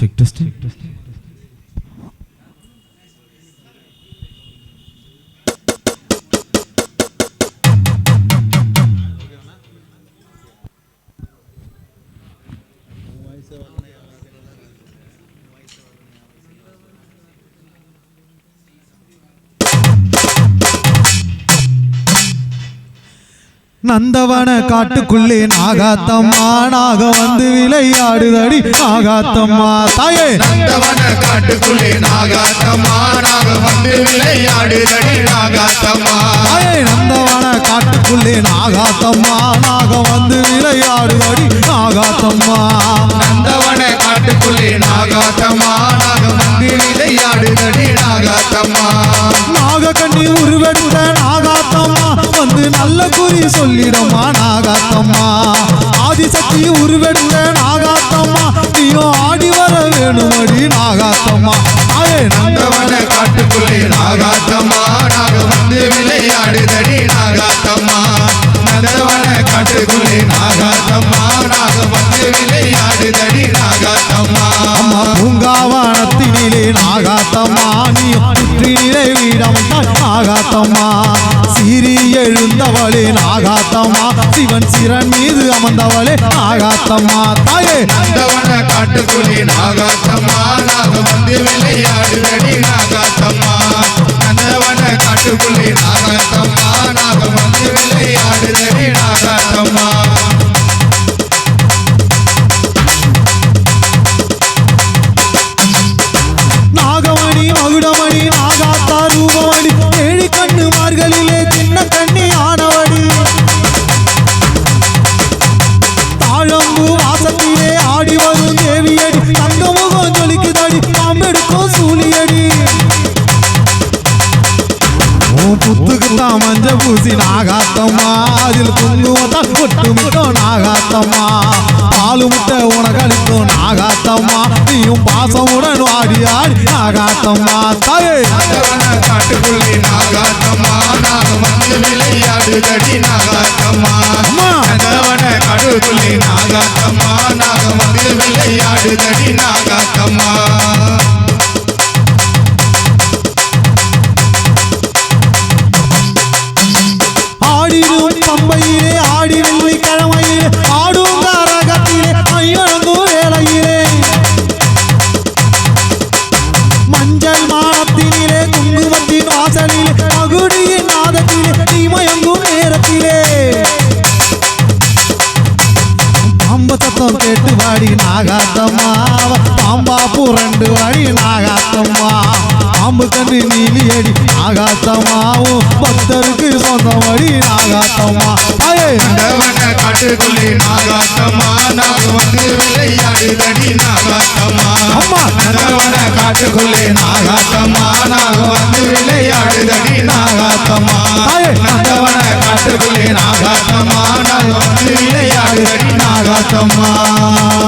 Check testing. Check testing. Thank. நந்தவன காட்டுக்குள்ளே நாகாத்தம்மா நாக வந்து விளையாடுதடி. நாகாத்தம்மா தாயே நந்தவன காட்டுக்குள்ளே நாகாத்தம்மா நாக வந்து விளையாடுதடி. நாகாத்தம்மா தாயே நந்தவன காட்டுக்குள்ளே நாகாத்தம்மா நாக வந்து விளையாடுதடி. நாகாத்தம்மா நந்தவன காட்டுக்குள்ளே நாகாத்தம்மா நாக வந்து விளையாடுதடி. நாகாத்தம்மா நாக கண்ணி உருவெடுத்த வந்து நல்ல குறி சொல்லிடமா நாகாத்தம்மா ஆதிசக்தி உருவெடுத்த நாகாத்தம்மா. நீயும் ஆடி வர வேணுமடி நாகாத்தம்மா. தாயே நந்தவன காட்டுக்குள்ளே நாகாத்தம்மா. நாக வந்து விளையாடுதடி நாகாத்தம்மா. நந்தவன காட்டுக்குள்ளே நாகாத்தம்மா. நாக வந்து விளையாடுதடி நாகாத்தம்மா. அம்மா பூங்காவனத்தினிலே நாகாத்தம்மா. நீ சுற்றி புற்றினிலே வீடம் நாகாத்தம்மா. அமர்ந்தவளே நாகாத்தம்மா. சிவன் சிறன் மீது அமர்ந்தவளே நாகாத்தம்மா. தாயே. நந்தவன காட்டுக்குள்ளே நாகாத்தம்மா. நாக வந்து விளையாடுதடி நாகாத்தம்மா. நந்தவன காட்டுக்குள்ளே நாகாத்தம்மா. நாக வந்து விளையாடுதடி நாகாத்தம்மா. உன் மஞ்ச பூசி நாகாத்தம்மா. அதில் குங்குமத்தான் ஒட்டுமிட்டோம் நாகாத்தம்மா. பாலு முட்டை உனக்களிக்கும் நாகாத்தம்மா. நீயும் பாசமுடன் ஆடி ஆடி நாகாத்தம்மா. தாயே. காட்டுக்குள்ளி நாகாத்தம்மா நாக வந்து விளையாடுதடி நாகாத்தம்மா. அம்மா. காட்டுக்குள்ளி நாகாத்தம்மா நாக வந்து விளையாடுதடி நாகாத்தம்மா. சத்தம் கேட்டு வாடி நாகாத்தம்மா. பாம்பா புரண்டு வாடி நாகாத்தம்மா. பாம்பு கண்டு நீலியடி நாகாத்தம்மாவும் பக்தருக்கு சொந்தம் வழி நாகாத்தம்மா. காட்டுக்குள்ளே நாகாத்தம்மா. நாக வந்து விளையாடுதடி நாகாத்தம்மா. காட்டுக்குள்ளே நாகாத்தம்மா. நாக வந்து விளையாடுதடி காட்டுக்குள்ளே